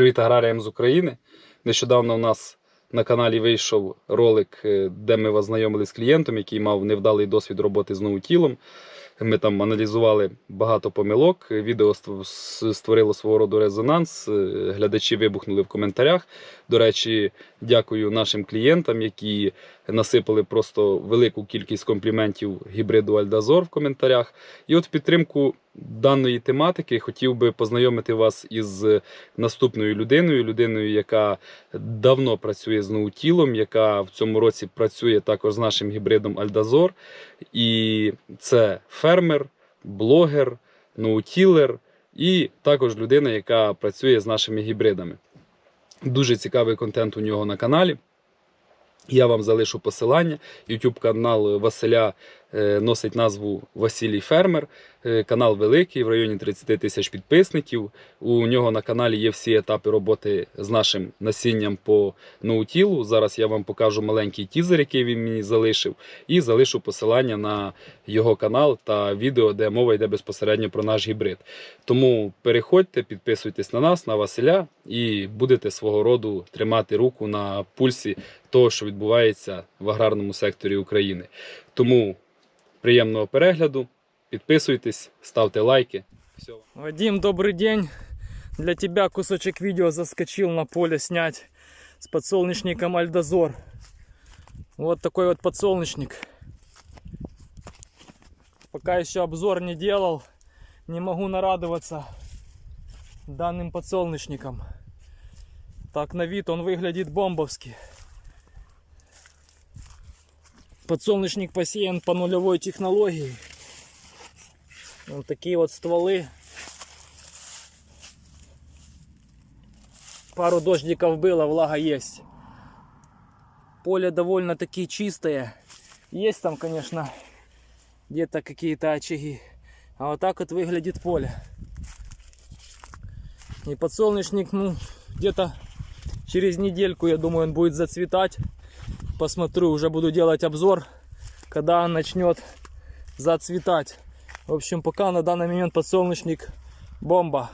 Привіт аграріям з України. Нещодавно у нас на каналі вийшов ролик, е, де ми вас знайомили з клієнтом, який мав невдалий досвід роботи з ноутілом. Ми там аналізували багато помилок. Відео створило свого роду резонанс. е, Глядачі вибухнули в коментарях. До речі, дякую нашим клієнтам, які насипали просто велику кількість компліментів гібриду Альдазор в коментарях. І от в підтримку даної тематики хотів би познайомити вас із наступною людиною, людиною, яка давно працює з ноутілом, яка в цьому році працює також з нашим гібридом Альдазор. І це фермер, блогер, ноутілер і також людина, яка працює з нашими гібридами. Дуже цікавий контент у нього на каналі. Я вам залишу посилання. YouTube канал Василя е, носить назву Василій Фермер. Е, Канал великий, в районі 30 тисяч підписників. У нього на каналі є всі етапи роботи з нашим насінням по ноутілу. Зараз я вам покажу маленький тізер, який він мені залишив, і залишу посилання на його канал та відео, де мова йде безпосередньо про наш гібрид. Тому переходьте, підписуйтесь на нас, на Василя, і будете свого роду тримати руку на пульсі того, що відбувається в аграрному секторі України. Тому приємного перегляду, підписуйтесь, ставте лайки. Все. Вадим, добрый день. Для тебя кусочек видео заскочил на поле снять с подсолнечником Альдозор. Вот такой вот подсолнечник. Пока еще обзор не делал, не могу нарадоваться данным подсолнечником. Так на вид он выглядит бомбовски. Подсолнечник посеян по нулевой технологии. Вот такие вот стволы. Пару дождиков было, влага есть. Поле довольно-таки чистое. Есть там, конечно, где-то какие-то очаги. А вот так вот выглядит поле. И подсолнечник, ну, где-то через недельку, я думаю, он будет зацветать. Посмотрю, уже буду делать обзор, когда начнет зацветать. В общем, пока на данный момент подсолнечник бомба.